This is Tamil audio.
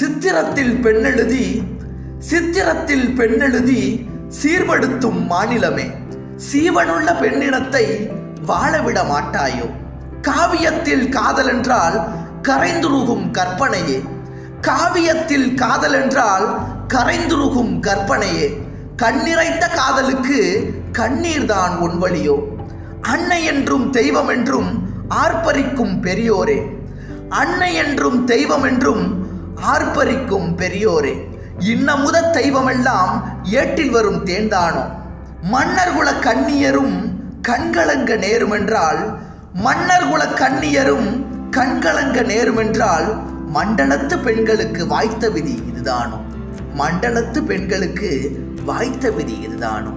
சித்திரத்தில் பெண்ணெழுதி சித்திரத்தில் பெண்ணெழுதி சீர்படுத்தும் மாநிலமே. சீவனுள்ள பெண்ணினத்தை வாழவிட மாட்டாயோ? காவியத்தில் காதல் என்றால் கரைந்துருகும் கற்பனையே. காவியத்தில் காதல் என்றால் கரைந்துருகும் கற்பனையே. கண்ணிறைந்த காதலுக்கு கண்ணீர்தான் உன்வழியோ அன்னை என்றும் தெய்வம் என்றும் ஆர்ப்பரிக்கும் பெரியோரே. அன்னை என்றும் தெய்வம் என்றும் ஆர்ப்பரிக்கும் பெரியோரே இன்னமுத தெய்வமெல்லாம் ஏட்டில் வரும் தேன்தானோ? மன்னர்குல கண்ணியரும் கண்கலங்க நேருமென்றால் மன்னர்குல கண்ணியரும் கண்கலங்க நேருமென்றால் மண்டலத்து பெண்களுக்கு வாய்த்த விதி இதுதானோ? மண்டலத்து பெண்களுக்கு வாய்த்த விதி இதுதானோ?